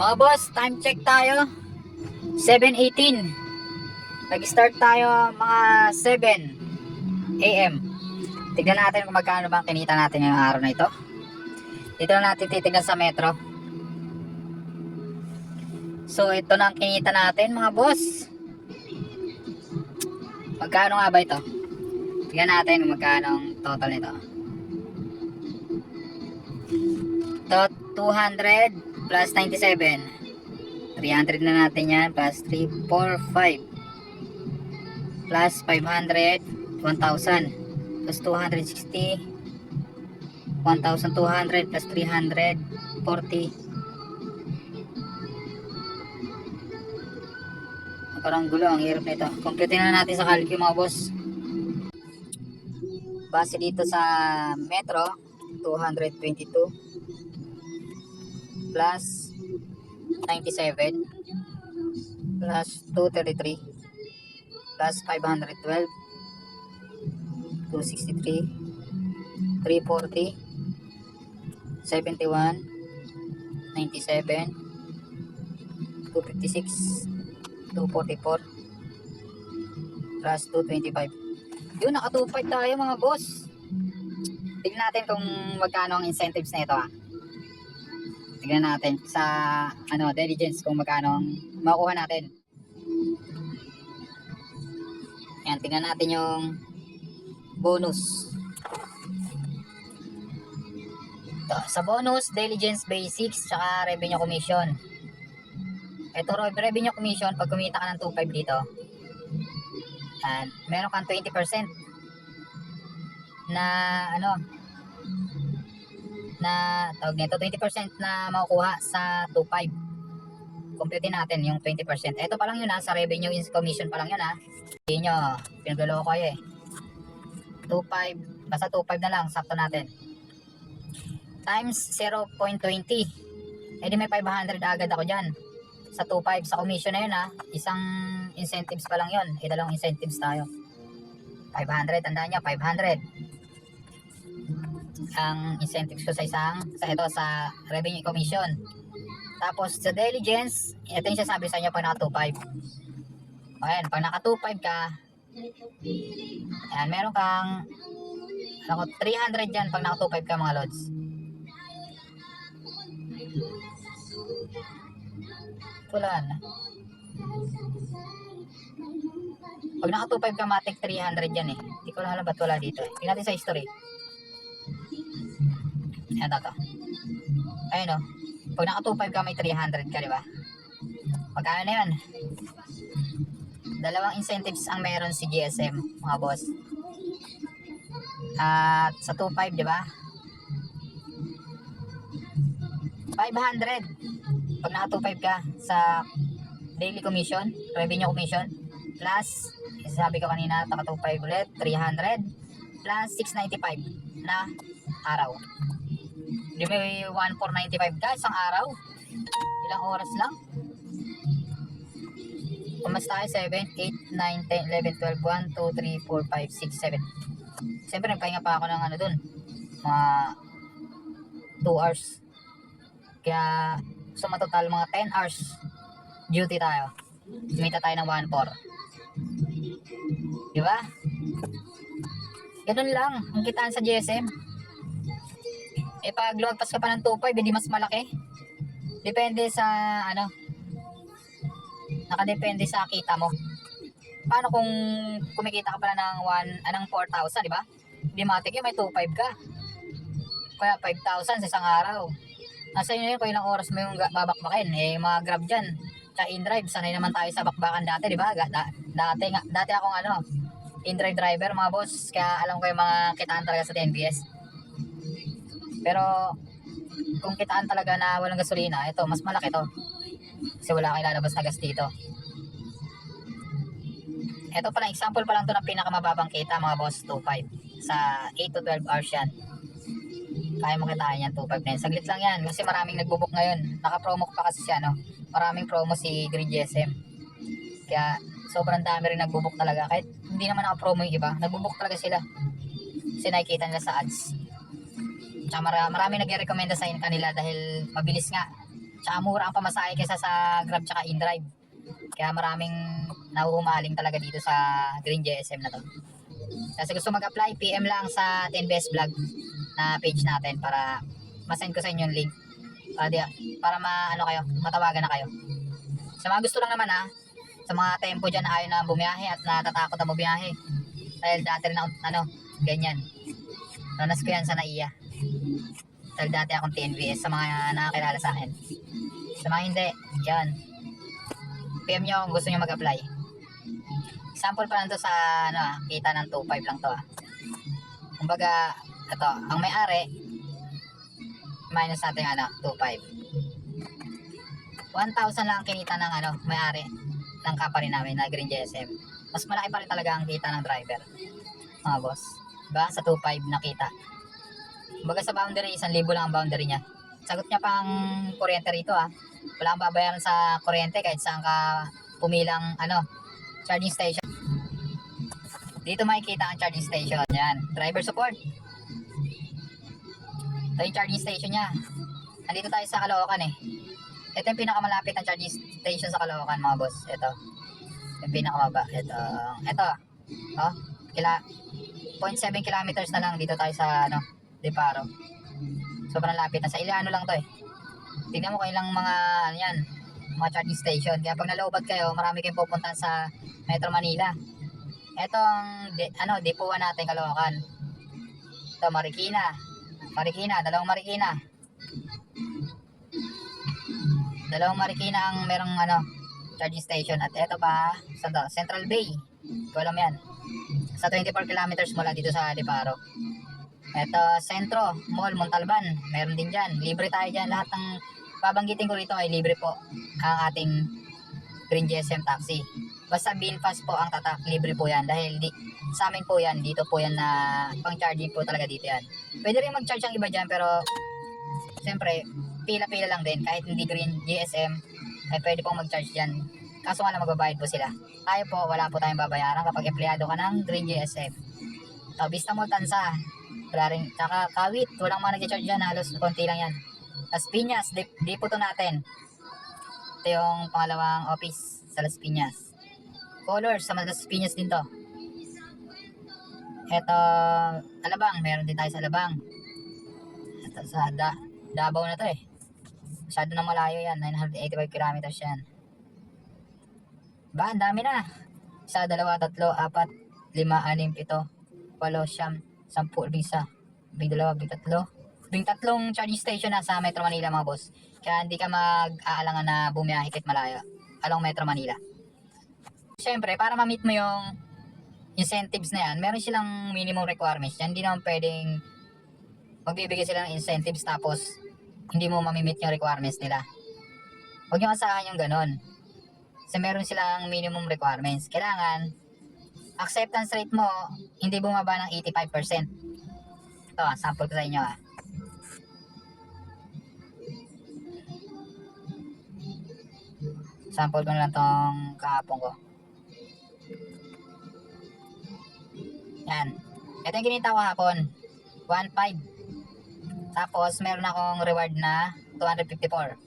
Mga boss, time check tayo. 7.18. Nag-start tayo mga 7 a.m. Tignan natin kung magkano bang kinita natin ngayong araw na ito. Dito na natin titignan sa metro. So, ito na ang kinita natin mga boss. Magkano nga ba ito? Tignan natin kung magkano ang total nito. Ito, 200 plus 97. 300 na natin yan. Plus 3, 4, 5. Plus 500, 1,000. Plus 260. 1,200 plus 300, 40. Parang gulo, ang hirap nito. Compute na natin sa calculus mga boss. Base dito sa metro, 222 plus 97 plus 233 plus 512 263 340 71 97 256 244 plus 225 yun naka 25 tayo mga boss. Tignan natin kung magkano ang incentives na ito ah tignan natin sa ano diligence kung magkano ang makuha natin. Yan tignan natin yung bonus. Ito, sa bonus diligence basics tsaka revenue commission. Ito re- revenue commission pag kumita ka ng 2.5 dito. Yan meron kang 20% na ano na tawag nito 20% na makukuha sa 2.5 compute natin yung 20% ito pa lang yun ha sa revenue is commission pa lang yun ha hindi nyo pinagluloko kayo eh. 2.5 basta 2.5 na lang sakto natin. Times 0.20 edi may 500 agad ako dyan. Sa 2.5 sa commission na yun ha isang incentives pa lang yun. Eh dalawang incentives tayo. 500 tandaan nyo 500 ang incentives ko sa isang sa ito sa revenue commission. Tapos sa diligence, ito yung sasabi sa inyo pag naka 25. Ayan, pag naka 25 ka, ayan, meron kang ano ko, 300 dyan pag naka 25 ka mga lods. Wala na. Pag naka 25 ka, matik 300 dyan eh. Hindi ko lang alam ba't wala dito eh. Tingnan natin sa history. Ayan to. Ayun o. Pag naka 25 ka may 300 ka, di ba? Magkano na yun? Dalawang incentives ang meron si GSM, mga boss. At sa 25, di ba? 500. Pag naka 25 ka sa daily commission, revenue commission, plus, sabi ko kanina, taka 25 ulit, 300, plus 695 na araw. Di may 1495 ka isang araw. Ilang oras lang. Kumas tayo 7, 8, 9, 10, 11, 12, 1, 2, 3, 4, 5, 6, 7. Siyempre nagpahinga pa ako ng ano dun. Mga 2 hours. Kaya so matotal mga 10 hours duty tayo. Kumita tayo ng 1, 4. Di ba? Ganun lang ang kitaan sa GSM. Eh pag lumagpas ka pa ng 2.5, hindi mas malaki. Depende sa ano. Nakadepende sa kita mo. Paano kung kumikita ka pala ng 1, anong 4,000, di ba? Hindi matik yun, may 2.5 ka. Kaya 5,000 sa isang araw. Nasa inyo yun kung ilang oras mo yung babakbakin. Eh, mga grab dyan. Tsaka in-drive, sanay naman tayo sa bakbakan dati, di ba? Da- dati, nga, dati akong ano, in-drive driver, mga boss. Kaya alam ko yung mga kitaan talaga sa TNBS. Pero kung kitaan talaga na walang gasolina, ito mas malaki to. Kasi wala kang ilalabas na gas dito. Ito pala, example pa lang to ng pinakamababang kita mga boss, 2.5. Sa 8 to 12 hours yan. Kaya mo kitain yan, 2.5 na yan. Saglit lang yan, kasi maraming nagbubuk ngayon. Naka-promo pa kasi siya, no? Maraming promo si Green GSM. Kaya sobrang dami rin nagbubuk talaga. Kahit hindi naman naka-promo yung iba, nagbubuk talaga sila. Kasi nakikita nila sa ads. Tsaka mara, marami nagre-recommenda sa kanila dahil mabilis nga. Tsaka mura ang pamasahe kaysa sa Grab tsaka InDrive. Kaya maraming nahuhumaling talaga dito sa Green GSM na to. Kasi gusto mag-apply, PM lang sa 10BS Vlog na page natin para masend ko sa inyo yung link. Para, di, para ma, ano kayo, matawagan na kayo. Sa mga gusto lang naman ha, sa mga tempo dyan na ayaw na bumiyahe at natatakot na bumiyahe. Dahil dati rin ako, ano, ganyan. Nanas ko yan sa NAIA. Dahil dati akong TNVS sa mga nakakilala sa akin. Sa mga hindi, yan. PM nyo kung gusto nyo mag-apply. Sample pa lang to sa, ano ah, kita ng 2.5 lang to ah. Kumbaga, ito, ang may-ari, minus natin ano, 2.5. 1,000 lang ang kinita ng ano, may-ari ng company namin na Green GSM. Mas malaki pa rin talaga ang kita ng driver. Mga boss. Diba? Sa 2.5 na kita. Kumbaga sa boundary, 1,000 lang ang boundary niya. Sagot niya pang kuryente rito ah. Wala kang babayaran sa kuryente kahit saan ka pumilang ano, charging station. Dito makikita ang charging station. Yan. Driver support. Ito yung charging station niya. Nandito tayo sa Caloocan eh. Ito yung pinakamalapit na charging station sa Caloocan mga boss. Ito. Yung pinakamaba. Ito. Ito. Oh, kila 0.7 kilometers na lang dito tayo sa ano, Deparo. Sobrang lapit na sa Iliano lang to eh. Tingnan mo kung ilang mga ano yan, mga charging station. Kaya pag naloobat kayo, marami kayong pupuntahan sa Metro Manila. Etong de, ano, depuan natin Caloocan. Ito Marikina. Marikina, dalawang Marikina. Dalawang Marikina ang merong ano, charging station at ito pa sa Central Bay. Ito alam yan. Sa 24 kilometers mula dito sa Deparo. Ito, Sentro, Mall, Montalban. Meron din dyan. Libre tayo dyan. Lahat ng babanggitin ko rito ay libre po ang ating Green GSM taxi. Basta bill pass po ang tatak, libre po yan. Dahil di, sa amin po yan, dito po yan na pang charging po talaga dito yan. Pwede rin mag-charge ang iba dyan pero siyempre, pila-pila lang din. Kahit hindi Green GSM, ay pwede pong mag-charge dyan. Kaso nga lang magbabayad po sila. Tayo po, wala po tayong babayaran kapag empleyado ka ng Green GSM. Vista Mall Tansa, wala rin, tsaka Kawit, walang mga nag-charge dyan, halos konti lang yan. Las Piñas, di, di po to natin. Ito yung pangalawang office sa Las Piñas. Colors, sa Las Piñas din to. Ito, Alabang, meron din tayo sa Alabang. Ito sa da, Davao na to eh. Masyado na malayo yan, 985 kilometers yan. Ba, dami na. Isa, dalawa, tatlo, apat, lima, anim, pito, walo, siyam, sampu, bisa. Bing dalawa, bing tatlo. Bing tatlong charging station na sa Metro Manila mga boss. Kaya hindi ka mag-aalangan na bumiyahe kahit malayo. Along Metro Manila. Siyempre, para ma-meet mo yung incentives na yan, meron silang minimum requirements. Yan, hindi naman pwedeng magbibigay sila ng incentives tapos hindi mo mamimit yung requirements nila. Huwag nyo asahan yung ganun. Kasi meron silang minimum requirements. Kailangan, acceptance rate mo, hindi bumaba ng 85%. Ito, sample ko sa inyo ah. Sample ko na lang tong kahapon ko. Yan. Ito yung kinita ko hapon. 1.5. Tapos, meron akong reward na 254.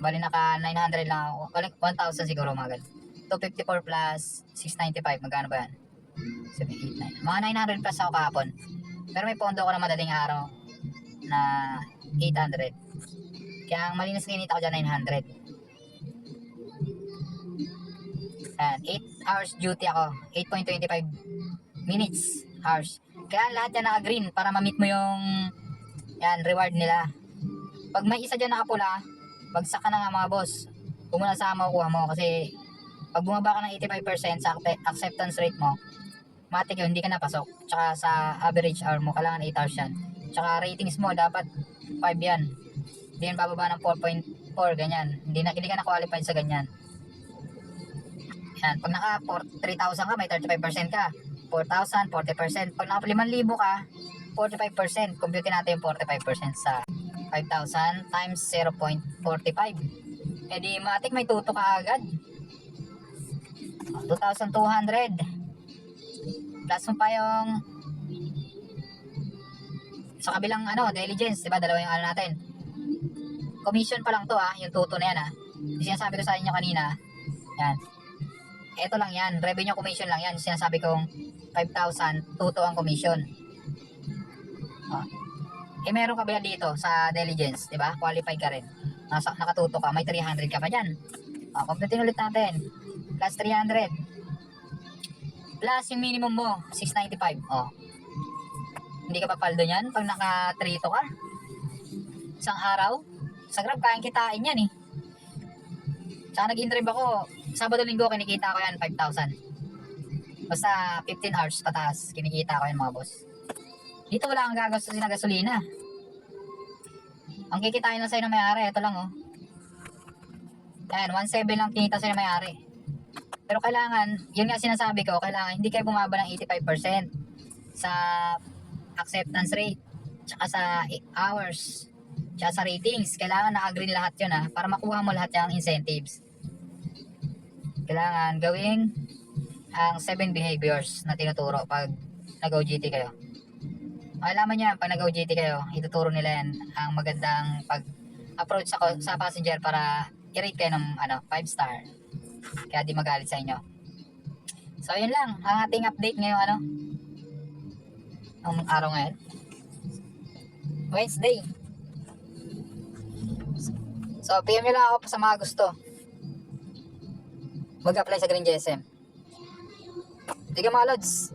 Bali, naka 900 lang ako. Bali, 1,000 siguro mga ganun. 254 plus 695. Magkano ba yan? 7, 8, 9. Mga 900 plus ako kahapon. Pero may pondo ko na madaling araw na 800. Kaya ang malinis kinita ko dyan 900. Yan, 8 hours duty ako. 8.25 minutes hours. Kaya lahat yan naka-green para ma-meet mo yung yan, reward nila. Pag may isa dyan nakapula, bagsak ka na nga mga boss. Kung muna sa makukuha mo kasi pag bumaba ka ng 85% sa acceptance rate mo, matik yun, hindi ka napasok. Tsaka sa average hour mo, kailangan 8 hours yan. Tsaka ratings mo, dapat 5 yan. Hindi yan bababa ng 4.4, ganyan. Hindi, na, hindi ka na-qualified sa ganyan. Yan, pag naka 3,000 ka, may 35% ka. 4,000, 40%. Pag naka 5,000 ka, 45%. Compute natin yung 45% sa 5,000 times 0.45. E di matik may tuto ka agad. 2,200. Plus mo pa yung sa kabilang ano, diligence, di ba? Dalawa yung ano natin. commission pa lang to ah, yung tuto na yan ah. Yung sinasabi ko sa inyo kanina, yan. Ito lang yan, revenue commission lang yan. Sinasabi kong 5,000, tuto ang commission. Oh. Eh meron ka ba dito sa diligence, di ba? Qualified ka rin. Nasa, nakatuto ka, may 300 ka pa dyan. Oh, kompletin ulit natin. Plus 300. Plus yung minimum mo, 695. Oh. Hindi ka papaldo niyan pag naka-trito ka. Isang araw. Sa Grab, kayang kitain yan eh. Tsaka nag-interview ako, Sabado linggo kinikita ko yan 5,000. Basta 15 hours pataas, kinikita ko yan mga boss. Dito wala kang gagastusin na gasolina. Ang kikitain lang sa'yo ng may-ari, ito lang oh. Ayan, 1.7 lang kinita sa'yo may-ari. Pero kailangan, yun nga sinasabi ko, kailangan hindi kayo bumaba ng 85% sa acceptance rate, tsaka sa hours, tsaka sa ratings. Kailangan naka-green lahat yun ha, para makuha mo lahat yung incentives. Kailangan gawing ang 7 behaviors na tinuturo pag nag-OGT kayo. Malaman niya, pag nag-OGT kayo, ituturo nila yan ang magandang pag-approach sa, sa passenger para i-rate kayo ng ano, 5 star. Kaya di magalit sa inyo. So, yun lang. Ang ating update ngayong ano. Ang araw ngayon. Wednesday. So, PM nyo lang ako sa mga gusto. Mag-apply sa Green GSM. Sige mga lods.